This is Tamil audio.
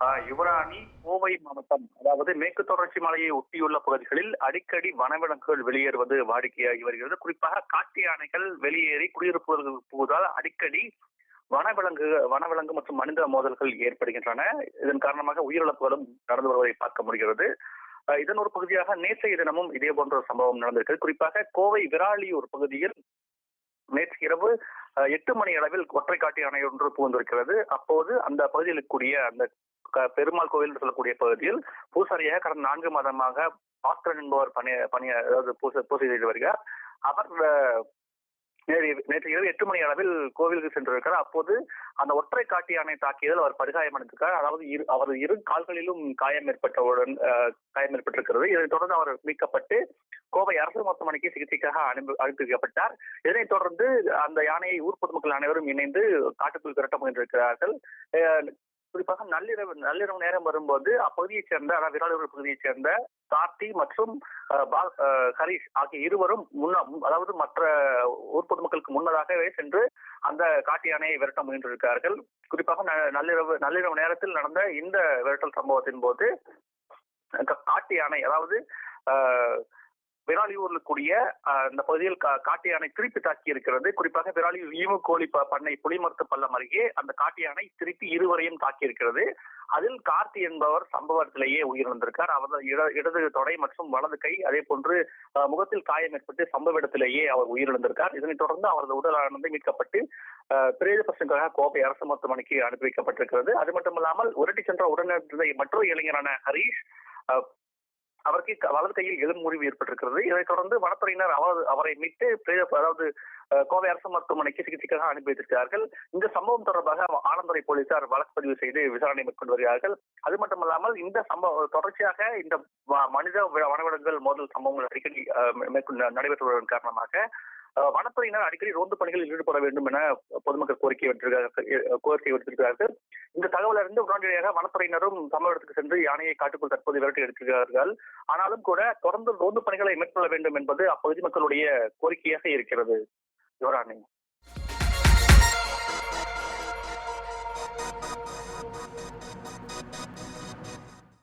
ஆஹ் யுவராணி கோவை மாவட்டம் அதாவது மேற்கு தொடர்ச்சி மலையை ஒட்டியுள்ள பகுதிகளில் அடிக்கடி வனவிலங்குகள் வெளியேறுவது வாடிக்கையாகி வருகிறது குறிப்பாக காட்டு யானைகள் வெளியேறி குடியிருப்புகள் போவதால் அடிக்கடி வனவிலங்கு வனவிலங்கு மற்றும் மனித மோதல்கள் ஏற்படுகின்றன. இதன் காரணமாக உயிரிழப்புகளும் நடந்து வருவதை பார்க்க முடிகிறது. இதன் ஒரு பகுதியாக நேற்றைய தினமும் இதே போன்ற ஒரு சம்பவம் நடந்திருக்கிறது குறிப்பாக கோவை விராலியூர் பகுதியில் நேற்று இரவு எட்டு மணி அளவில் ஒற்றை காட்டு யானை ஒன்று புகுந்திருக்கிறது. அப்போது அந்த பகுதியில் இருக்கக்கூடிய அந்த பெருமாள் கோவில் சொல்லக்கூடிய பகுதியில் பூசாரியாக கடந்த நான்கு மாதமாக பாஸ்கரன் என்பவர் பணி பணிய அதாவது பூசை பூசை செய்து வருகிறார். அவர் நேற்று நேற்று இரவு எட்டு மணி அளவில் கோவிலுக்கு சென்றிருக்கிறார். அப்போது அந்த ஒற்றை காட்டி யானை தாக்கியதில் அவர் படுகாயமடைந்திருக்கிறார் அதாவது இரு அவரது இரு கால்களிலும் காயம் ஏற்பட்டவுடன் அஹ், காயம் ஏற்பட்டிருக்கிறது. இதைத் தொடர்ந்து அவர் மீட்கப்பட்டு கோவை அரசு மருத்துவமனைக்கு சிகிச்சைக்காக அனுப்பி அனுப்பி வைக்கப்பட்டார். இதனைத் தொடர்ந்து அந்த யானையை ஊர் பொதுமக்கள் அனைவரும் இணைந்து காட்டுக்குள் திரட்ட முயன்றிருக்கிறார்கள். அஹ், குறிப்பாக நள்ளிரவு நள்ளிரவு நேரம் வரும்போது அப்பகுதியைச் சேர்ந்த அதாவது விராலிபுரம் பகுதியைச் சேர்ந்த கார்த்தி மற்றும் ஹரீஷ் ஹரிஷ் ஆகிய இருவரும் முன்ன அதாவது மற்ற ஊர் பொதுமக்களுக்கு முன்னதாகவே சென்று அந்த காட்டு யானையை விரட்ட முயன்றிருக்கிறார்கள். குறிப்பாக ந- நள்ளிரவு நள்ளிரவு நேரத்தில் நடந்த இந்த விரட்டல் சம்பவத்தின் போது காட்டு யானை அதாவது விராலியூரில் கூடிய இந்த பகுதியில் கா- காட்டு யானை திருப்பி தாக்கி இருக்கிறது. குறிப்பாக விராலியூர் ஈமு கோழி பண்ணை புலிமரத்து பள்ளம் அருகே அந்த காட்டு யானை திருப்பி இருவரையும் தாக்கி இருக்கிறது. அதில் கார்த்தி என்பவர் சம்பவத்திலேயே உயிரிழந்திருக்கார். அவரது இட- இடது தொடை மற்றும் வலது கை அதே போன்று முகத்தில் காயம் ஏற்பட்டு சம்பவ இடத்திலேயே அவர் உயிரிழந்திருக்கார். இதனைத் தொடர்ந்து அவரது உடலானது மீட்கப்பட்டு பிரேத பசங்களாக கோப்பை அரசு மருத்துவமனைக்கு அனுப்பி வைக்கப்பட்டிருக்கிறது. அது மட்டுமல்லாமல் உரட்டி சென்ற உடனடி மற்றொரு இளைஞரான ஹரீஷ் அஹ், அவருக்கு க- வலது கையில் எலும்பு முறிவு ஏற்பட்டிருக்கிறது. இதைத் தொடர்ந்து வனத்துறையினர் அவரது அவரை மீட்டு அதாவது கோவை அரசு மருத்துவமனைக்கு சிகிச்சைக்காக அனுப்பி வைத்திருக்கிறார்கள். இந்த சம்பவம் தொடர்பாக ஆலந்துறை போலீசார் வழக்கு பதிவு செய்து விசாரணை மேற்கொண்டு வருகிறார்கள். அது மட்டுமல்லாமல் இந்த சம்பவம் தொடர்ச்சியாக இந்த மனித வனவிலங்குகள் மோதல் சம்பவங்கள் அடிக்கடி அஹ், மேற்கொண்டு நடைபெற்று வருவதன் காரணமாக வனத்துறையினர் அடிக்கடி ரோந்து பணிகளில் ஈடுபட வேண்டும் என பொதுமக்கள் கோரிக்கை விட்டிருக்கிறார்கள் கோரிக்கை விடுத்திருக்கிறார்கள். இந்த தகவல் அறிந்து உடனடியாக வனத்துறையினரும் தமிழகத்துக்கு இடத்துக்கு சென்று யானையை காட்டுக்குள் தற்போது விரட்டி எடுத்திருக்கிறார்கள். ஆனாலும் கூட தொடர்ந்து ரோந்து பணிகளை மேற்கொள்ள வேண்டும் என்பது அப்பகுதி மக்களுடைய கோரிக்கையாக இருக்கிறது. யுவராணி.